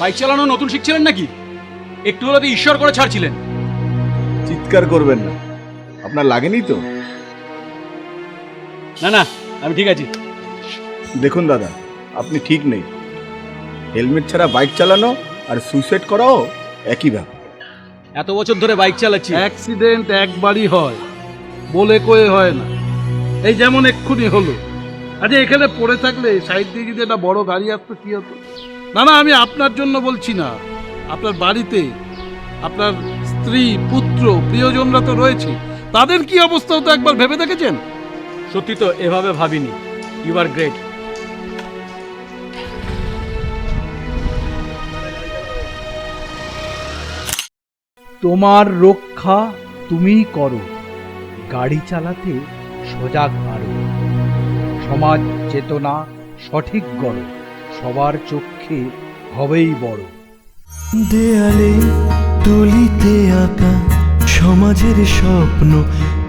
Bike চালানো নতুন শিখছিলেন নাকি? একটু হলে তো ঈশ্বর করে ছাড়ছিলেন। চিৎকার করবেন না। আপনার লাগেনি তো? না না আমি ঠিক আছি। দেখুন দাদা আপনি ঠিক নেই। হেলমেট ছাড়া বাইক চালানো আর সুইসাইড করাও একই ব্যাপার। এত বছর ধরে বাইক চালাচ্ছি। অ্যাক্সিডেন্ট একবারই হয় বলে কয়ে হয় না। এই যেমন এক্ষুনি হলো। আচ্ছা এখানে পড়ে থাকলে সাইড দিয়ে যদি একটা বড় গাড়ি আসতো কি হতো? না না আমি আপনার জন্য বলছি না। আপনার বাড়িতে আপনার স্ত্রী পুত্র প্রিয়জনরা তো রয়েছে। তাদের কি অবস্থা হতো একবার ভেবে দেখেছেন? সত্যি তো এভাবে ভাবিনি। ইউ আর গ্রেট তোমার রক্ষা তুমিই করো। গাড়ি চালাতে সজাগ আরও সমাজ চেতনা সঠিক গড় সবার চক্ষে হবেই বড়। দেয়ালে তুলিতে আঁকা সমাজের স্বপ্ন,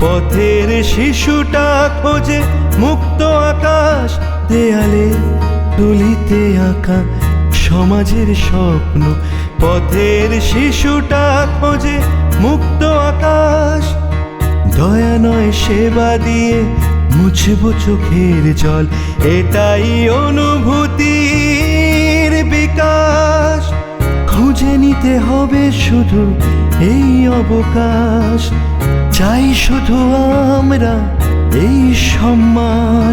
পথের শিশুটা খোঁজে মুক্ত আকাশ। দেয়ালে তুলিতে আঁকা সমাজের স্বপ্ন, পথের শিশুটা খোঁজে মুক্ত আকাশ। দয়া নয় সেবা দিয়ে মুছব চোখের জল, এটাই অনুভূতির বিকাশ খুঁজে নিতে হবে শুধু এই অবকাশ। চাই শুধু আমরা এই সম্মান।